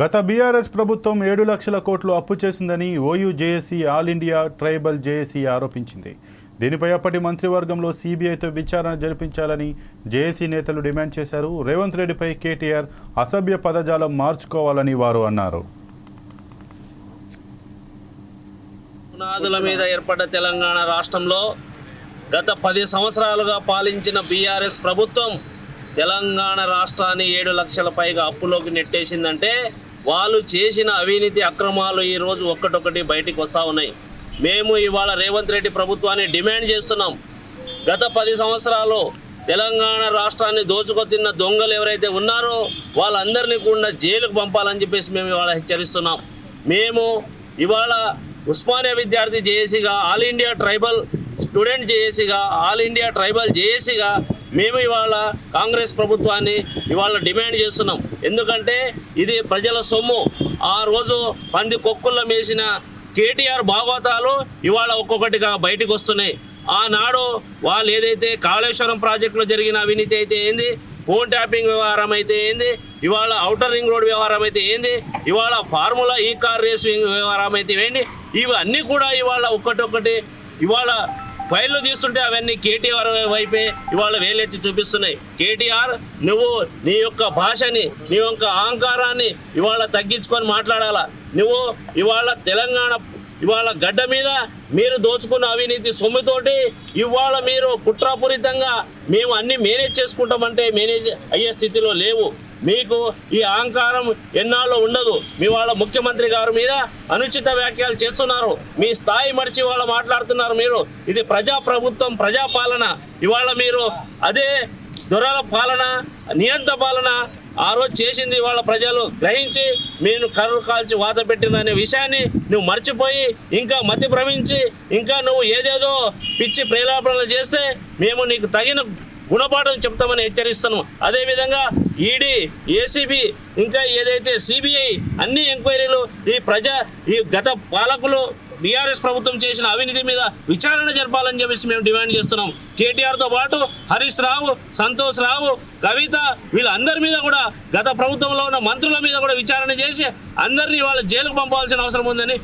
గత బీఆర్ఎస్ ప్రభుత్వం ఏడు లక్షల కోట్లు అప్పు చేసిందని OU JAC all India tribal JAC ఆరోపించింది. దీనిపై అప్పటి మంత్రివర్గంలో సీబీఐతో విచారణ జరిపించాలని జేఏసీ నేతలు డిమాండ్ చేశారు. రేవంత్ రెడ్డిపై కేటీఆర్ అసభ్య పదజాలం మార్చుకోవాలని వారు అన్నారు. పునాదుల మీద ఏర్పడ్డ తెలంగాణ రాష్ట్రంలో గత పది సంవత్సరాలుగా పాలించిన బీఆర్ఎస్ ప్రభుత్వం తెలంగాణ రాష్ట్రాన్ని ఏడు లక్షల పైగా అప్పులోకి నెట్టేసిందంటే వాళ్ళు చేసిన అవినీతి అక్రమాలు ఈరోజు ఒక్కటొక్కటి బయటికి వస్తూ ఉన్నాయి. మేము ఇవాళ రేవంత్ రెడ్డి ప్రభుత్వాన్ని డిమాండ్ చేస్తున్నాం. గత పది సంవత్సరాలు తెలంగాణ రాష్ట్రాన్ని దోచుకొతిన్న దొంగలు ఎవరైతే ఉన్నారో వాళ్ళందరినీ కూడా జైలుకు పంపాలని చెప్పేసి మేము ఇవాళ హెచ్చరిస్తున్నాం. మేము ఇవాళ ఉస్మానియా విద్యార్థి జేఏసీగా ఆల్ ఇండియా ట్రైబల్ స్టూడెంట్ జేఏసీగా ఆల్ ఇండియా ట్రైబల్ జేఏసీగా మేము ఇవాళ కాంగ్రెస్ ప్రభుత్వాన్ని ఇవాళ డిమాండ్ చేస్తున్నాం. ఎందుకంటే ఇది ప్రజల సొమ్ము. ఆ రోజు పంది కొక్కుల్లో మేసిన కేటీఆర్ భాగవతాలు ఇవాళ ఒక్కొక్కటిగా బయటకు వస్తున్నాయి. ఆనాడు వాళ్ళు ఏదైతే కాళేశ్వరం ప్రాజెక్టులో జరిగిన అవినీతి అయితే ఏంది? ఫోన్ ట్యాపింగ్ వ్యవహారం అయితే ఏంది? ఇవాళ ఔటర్ రింగ్ రోడ్ వ్యవహారం అయితే ఏంది? ఇవాళ ఫార్ములా ఈ కార్ రేసింగ్ వ్యవహారం అయితే ఏంది? ఇవన్నీ కూడా ఇవాళ ఒక్కటొక్కటి ఇవాళ ఫైళ్ళు తీస్తుంటే అవన్నీ కేటీఆర్ వైపే ఇవాళ వేలెత్తి చూపిస్తున్నాయి. కేటీఆర్ నువ్వు నీ యొక్క భాషని నీ యొక్క అహంకారాన్ని ఇవాళ తగ్గించుకొని మాట్లాడాలా? నువ్వు ఇవాళ తెలంగాణ ఇవాళ గడ్డ మీద మీరు దోచుకున్న అవినీతి సొమ్ముతోటి ఇవాళ మీరు కుట్రాపూరితంగా మేము అన్ని మేనేజ్ చేసుకుంటామంటే మేనేజ్ అయ్యే స్థితిలో లేవు. మీకు ఈ అహంకారం ఎన్నాళ్ళు ఉండదు. మీ వాళ్ళ ముఖ్యమంత్రి గారు మీద అనుచిత వ్యాఖ్యలు చేస్తున్నారు. మీ స్థాయి మడిచి వాళ్ళు మాట్లాడుతున్నారు మీరు. ఇది ప్రజా ప్రభుత్వం ప్రజాపాలన. ఇవాళ మీరు అదే దొరల పాలన నియంత్ర పాలన ఆ రోజు చేసింది వాళ్ళ ప్రజలు గ్రహించి నేను కర్రు కాల్చి వాత పెట్టిందనే విషయాన్ని నువ్వు మర్చిపోయి ఇంకా మతి భ్రమించి ఇంకా నువ్వు ఏదేదో పిచ్చి ప్రేలాపనలు చేస్తే మేము నీకు తగిన గుణపాఠం చెప్తామని హెచ్చరిస్తున్నాం. అదేవిధంగా ఈడీ ఏసీబీ ఇంకా ఏదైతే సిబిఐ అన్ని ఎంక్వైరీలు ఈ ప్రజా ఈ గత పాలకులు బీఆర్ఎస్ ప్రభుత్వం చేసిన అవినీతి మీద విచారణ జరపాలని చెప్పేసి మేము డిమాండ్ చేస్తున్నాం. కేటీఆర్తో పాటు హరీష్ రావు సంతోష్ రావు కవిత వీళ్ళందరి మీద కూడా గత ప్రభుత్వంలో ఉన్న మంత్రుల మీద కూడా విచారణ చేసి అందరినీ వాళ్ళ జైలుకు పంపాల్సిన అవసరం ఉందని